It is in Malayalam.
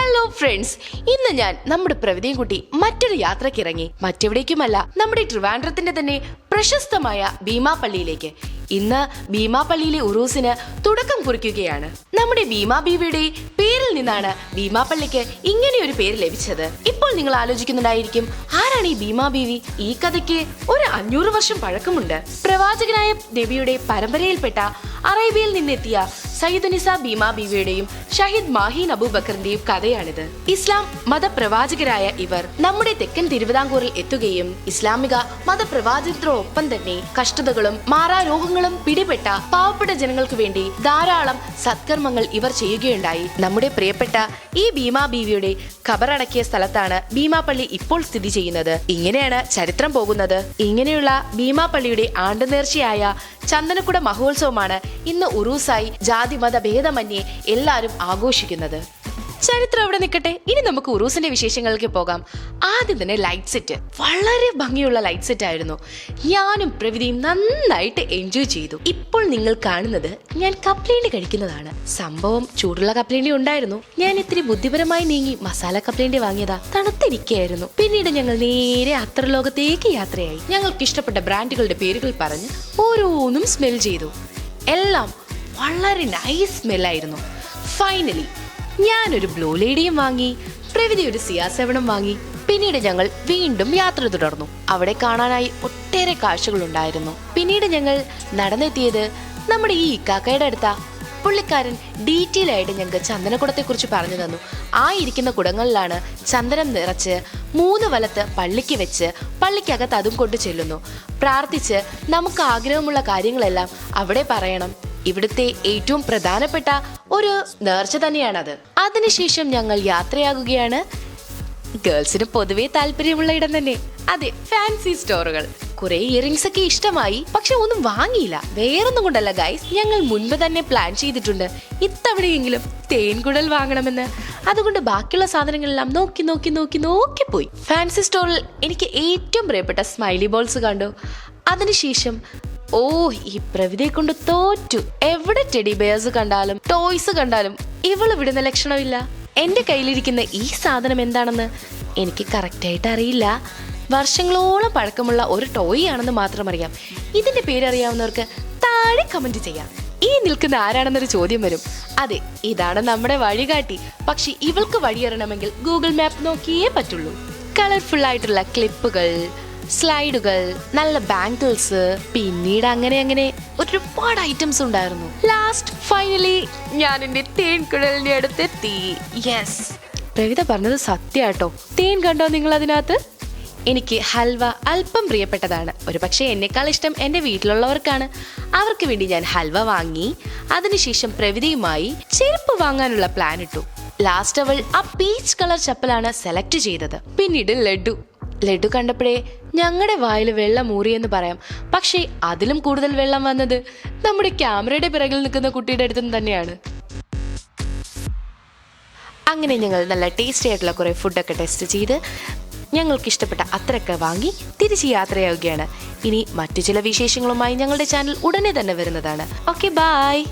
ഹലോ ഫ്രണ്ട്സ് ഇന്ന് ഞാൻ നമ്മുടെ പ്രവിധിയും കുട്ടി മറ്റൊരു യാത്രയ്ക്ക് ഇറങ്ങി. മറ്റെവിടേക്കുമല്ല നമ്മുടെ ട്രിവാൻഡ്രത്തിന്റെ തന്നെ പ്രശസ്തമായ ഭീമാപള്ളിയിലേക്ക്. ഇന്ന് ഭീമാപള്ളിയിലെ ഉറൂസിന് തുടക്കം കുറിക്കുകയാണ്. നമ്മുടെ ഭീമാ ബീവിയുടെ പേരിൽ നിന്നാണ് ഭീമാപള്ളിക്ക് ഇങ്ങനെ ഒരു പേര് ലഭിച്ചത്. ഇപ്പോൾ നിങ്ങൾ ആലോചിക്കുന്നുണ്ടായിരിക്കും ആരാണ് ഈ ഭീമാ ബീവി? ഈ കഥയ്ക്ക് ഒരു അഞ്ഞൂറ് വർഷം പഴക്കമുണ്ട്. പ്രവാചകനായ ദേവിയുടെ പരമ്പരയിൽപ്പെട്ട അറേബ്യയിൽ നിന്നെത്തിയ സയ്യിദുനിസ ഭീമാ ബീവിയുടെയും ഷഹീദ് മാഹീൻ അബൂബക്കറിന്റെയും കഥയാണിത്. ഇസ്ലാം മതപ്രവാചകരായ ഇവർ നമ്മുടെ തെക്കൻ തിരുവിതാംകൂറിൽ എത്തുകയും ഇസ്ലാമിക മതപ്രവാചകരോടൊപ്പം തന്നെ കഷ്ടതകളും മാറാരോഗങ്ങളും പിടിപെട്ട പാവപ്പെട്ട ജനങ്ങൾക്ക് വേണ്ടി ധാരാളം സത്കർമ്മങ്ങൾ ഇവർ ചെയ്യുകയുണ്ടായി. നമ്മുടെ പ്രിയപ്പെട്ട ഈ ഭീമാ ബീവിയുടെ ഖബറടക്കിയ സ്ഥലത്താണ് ഭീമാപ്പള്ളി ഇപ്പോൾ സ്ഥിതി ചെയ്യുന്നത്. ഇങ്ങനെയാണ് ചരിത്രം പോകുന്നത്. ഇങ്ങനെയുള്ള ഭീമാപ്പള്ളിയുടെ ആണ്ടുനേർച്ചയായ ചന്ദനക്കുട മഹോത്സവമാണ് ഇന്ന് ഉറൂസായി ജാതിമത ഭേദമന്യേ എല്ലാവരും ആഘോഷിക്കുന്നത്. ചരിത്രം അവിടെ നിൽക്കട്ടെ? ഇനി നമുക്ക് ഉറൂസിന്റെ വിശേഷങ്ങളിലേക്ക് പോകാം. ആദ്യം തന്നെ ലൈറ്റ് സെറ്റ് വളരെ ഭംഗിയുള്ള ലൈറ്റ് സെറ്റ് ആയിരുന്നു. ഞാനും പ്രവിധിയും നന്നായിട്ട് എൻജോയ് ചെയ്തു. ഇപ്പോൾ നിങ്ങൾ കാണുന്നത് ഞാൻ കപ്ലേണ്ടി കഴിക്കുന്നതാണ്. സംഭവം ചൂടുള്ള കപ്ലേണ്ടി ഉണ്ടായിരുന്നു. ഞാൻ ഇത്തിരി ബുദ്ധിപരമായി നീങ്ങി മസാല കപ്ലേണ്ടി വാങ്ങിയതാ തണുത്തിരിക്കുകയായിരുന്നു പിന്നീട് ഞങ്ങൾ നേരെ അത്ര അത്രലോകത്തേക്ക് യാത്രയായി. ഞങ്ങൾക്ക് ഇഷ്ടപ്പെട്ട ബ്രാൻഡുകളുടെ പേരുകൾ പറഞ്ഞ് ഓരോന്നും സ്മെൽ ചെയ്തു. എല്ലാം വളരെ നൈസ് സ്മെല്ലായിരുന്നു ഫൈനലി ഞാനൊരു ബ്ലൂ ലേഡിയും വാങ്ങി പ്രവിധി ഒരു സിയാ സെവനും വാങ്ങി. പിന്നീട് ഞങ്ങൾ വീണ്ടും യാത്ര തുടർന്നു. അവിടെ കാണാനായി ഒട്ടേറെ കാഴ്ചകൾ ഉണ്ടായിരുന്നു പിന്നീട് ഞങ്ങൾ നടന്നെത്തിയത് നമ്മുടെ ഈ ഇക്കാക്കയുടെ അടുത്ത. പുള്ളിക്കാരൻ ഡീറ്റെയിൽ ആയിട്ട് ഞങ്ങൾക്ക് ചന്ദനക്കുടത്തെ കുറിച്ച് പറഞ്ഞു തന്നു. ആ ഇരിക്കുന്ന കുടങ്ങളിലാണ് ചന്ദനം നിറച്ച് മൂന്ന് വലത്ത് പള്ളിക്ക് വെച്ച് പള്ളിക്കകത്ത് അതും കൊണ്ട് ചെല്ലുന്നു. പ്രാർത്ഥിച്ച് നമുക്ക് ആഗ്രഹമുള്ള കാര്യങ്ങളെല്ലാം അവിടെ പറയണം. ഇവിടുത്തെ ഏറ്റവും പ്രധാനപ്പെട്ട ഒരു നേർച്ച തന്നെയാണത്. അതിനുശേഷം ഞങ്ങൾ യാത്രയാകുകയാണ്. ഗേൾസിന് പൊതുവെ താല്പര്യമുള്ള ഇടം തന്നെ. അതെ ഫാൻസി സ്റ്റോറുകൾ. കുറെ ഇയറിംഗ്സ് ഒക്കെ ഇഷ്ടമായി പക്ഷെ ഒന്നും വാങ്ങിയില്ല. വേറൊന്നും കൊണ്ടല്ല ഗൈസ്. ഞങ്ങൾ മുൻപ് തന്നെ പ്ലാൻ ചെയ്തിട്ടുണ്ട്. ഇത്തവണയെങ്കിലും തേൻകുടൽ വാങ്ങണമെന്ന്. അതുകൊണ്ട് ബാക്കിയുള്ള സാധനങ്ങളെല്ലാം നോക്കി നോക്കി നോക്കി നോക്കി പോയി. ഫാൻസി സ്റ്റോറിൽ എനിക്ക് ഏറ്റവും പ്രിയപ്പെട്ട സ്മൈലി ബോൾസ് കണ്ടു. അതിനുശേഷം ഓ ഈ പ്രവിധയെ കൊണ്ട് തോറ്റു. എവിടെ ടെഡി ബെയർസ് കണ്ടാലും ടോയ്സ് കണ്ടാലും ഇവൾ വിടുന്ന ലക്ഷണമില്ല. എന്റെ കയ്യിലിരിക്കുന്ന ഈ സാധനം എന്താണെന്ന് എനിക്ക് കറക്റ്റായിട്ട് അറിയില്ല. വർഷങ്ങളോളം പഴക്കമുള്ള ഒരു ടോയ് ആണെന്ന് മാത്രം അറിയാം. ഇതിന്റെ പേരറിയാവുന്നവർക്ക് താഴെ കമന്റ് ചെയ്യാം. ഈ നിൽക്കുന്ന ആരാണെന്നൊരു ചോദ്യം വരും. അതെ ഇതാണ് നമ്മുടെ വഴികാട്ടി. പക്ഷെ ഇവൾക്ക് വഴിയറിയണമെങ്കിൽ ഗൂഗിൾ മാപ്പ് നോക്കിയേ പറ്റുള്ളൂ. കളർഫുൾ ആയിട്ടുള്ള ക്ലിപ്പുകൾ സ്ലൈഡുകൾ നല്ല ബാങ്കിൾസ് പിന്നീട് അങ്ങനെ അങ്ങനെ ഒരുപാട് ഐറ്റംസ് ഉണ്ടായിരുന്നു. ലാസ്റ്റ് ഫൈനലി ഞാൻ എന്റെ തേൻ കുഴലിന്റെ അടുത്തെത്തി. യെസ് പ്രവിത പറഞ്ഞത് സത്യാട്ടോ തേൻ കണ്ടോ നിങ്ങൾ അതിനകത്ത് എനിക്ക് ഹൽവ അല്പം പ്രിയപ്പെട്ടതാണ്. ഒരു പക്ഷേ എന്നെക്കാൾ ഇഷ്ടം എന്റെ വീട്ടിലുള്ളവർക്കാണ്. അവർക്ക് വേണ്ടി ഞാൻ ഹൽവ വാങ്ങി അതിനുശേഷം പ്രവിതയുമായി ചെരുപ്പ് വാങ്ങാനുള്ള പ്ലാൻ ഇട്ടു. ലാസ്റ്റ് അവൾ ആ പീച്ച് കളർ ചപ്പലാണ് സെലക്ട് ചെയ്തത്. പിന്നീട് ലഡു. ലഡു കണ്ടപ്പോഴേ ഞങ്ങളുടെ വായിൽ വെള്ളം ഊറിയെന്ന് പറയാം. പക്ഷേ അതിലും കൂടുതൽ വെള്ളം വന്നത് നമ്മുടെ ക്യാമറയുടെ പിറകിൽ നിൽക്കുന്ന കുട്ടിയുടെ അടുത്ത് തന്നെയാണ്. അങ്ങനെ ഞങ്ങൾ നല്ല ടേസ്റ്റി ആയിട്ടുള്ള കുറേ ഫുഡൊക്കെ ടെസ്റ്റ് ചെയ്ത് ഞങ്ങൾക്ക് ഇഷ്ടപ്പെട്ട അത്രയൊക്കെ വാങ്ങി തിരിച്ച് യാത്രയാവുകയാണ്. ഇനി മറ്റു ചില വിശേഷങ്ങളുമായി ഞങ്ങളുടെ ചാനൽ ഉടനെ തന്നെ വരുന്നതാണ്. Okay bye